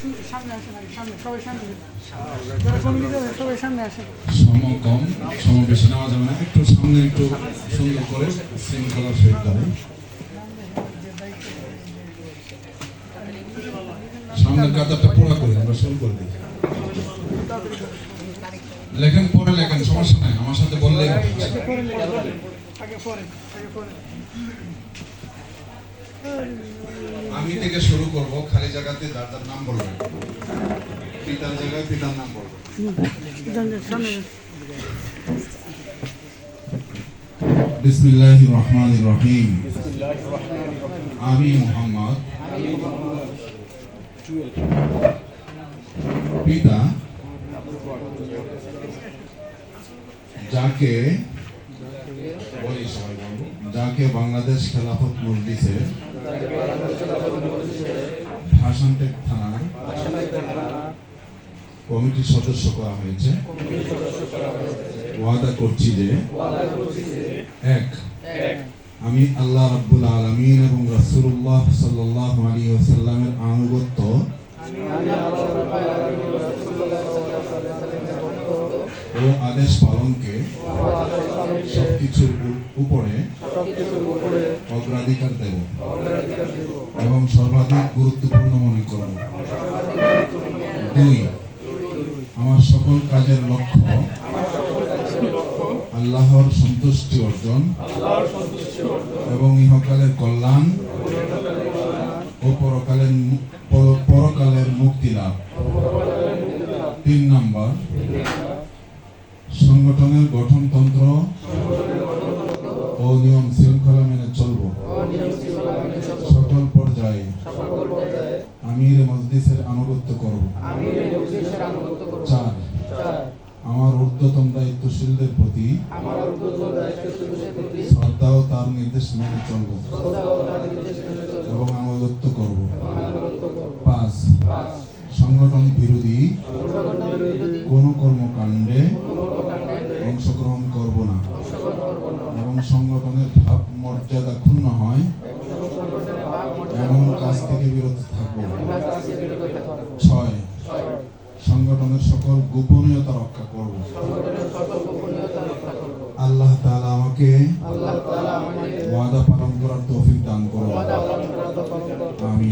শু- সামনে আসেন সামনে সবাই সামনে যারা কমিটিতে আছেন, সবাই সামনে আসেন সম কম সম বেশি নেওয়া যাবে না। একটু সামনে একটু সুন্দর করে শৃঙ্খলার সহিত দাঁড়ান। সামনের কাতারটা পুরো করে আমরা শুরু করে দিই। লেখেন পরে লেখেন সমস্যা নাই আমার সাথে লেখেন, আগে পরে আগে পরে আমি থেকে শুরু করব, খালি জায়গাতে যার নাম বলবেন। পিতার জায়গায় পিতার নাম বলবেন। বিসমিল্লাহির রহমানির রহিম। আমি মোহাম্মদ। পিতা যাকে যাকে বাংলাদেশ খেলাফত মজলিসের ভাষান্টেক থানার কমিটির সদস্য করা হয়েছে। ওয়াদা করছি যে এক, আমি আল্লাহ রাব্বুল আলামিন এবং রাসূলুল্লাহ সাল্লাল্লাহু আলাইহি ওয়াসাল্লামের আনুগত্য ও আদেশ পালনকে সবকিছুর উপ- উপরে অগ্রাধিকার দেব এবং সর্বাধিক গুরুত্বপূর্ণ মনে করব দুই, আমার সকল কাজের লক্ষ্য আল্লাহর সন্তুষ্টি অর্জন এবং ইহকালের কল্যাণ ও পরকালের পরকালের মুক্তি লাভ। তিন নম্বর, সংগঠনের গঠনতন্ত্র মসজিদের আনুগত্য করব। চার। আমার ঊর্ধ্বতন দায়িত্বশীলদের প্রতি শ্রদ্ধা ও তার নির্দেশ মেনে চলব। এবং আনুগত্য করব। পাঁচ। সংগঠন বিরোধী কোন কর্মকাণ্ডে অংশগ্রহণ করব না। এবং সংগঠনের ভাব মর্যাদা ক্ষুণ্ণ জনগণের সকল গোপনীয়তা রক্ষা করব। আল্লাহ তাআলা আমাকে ওয়াদা পালন করার তৌফিক দান করুন। আমি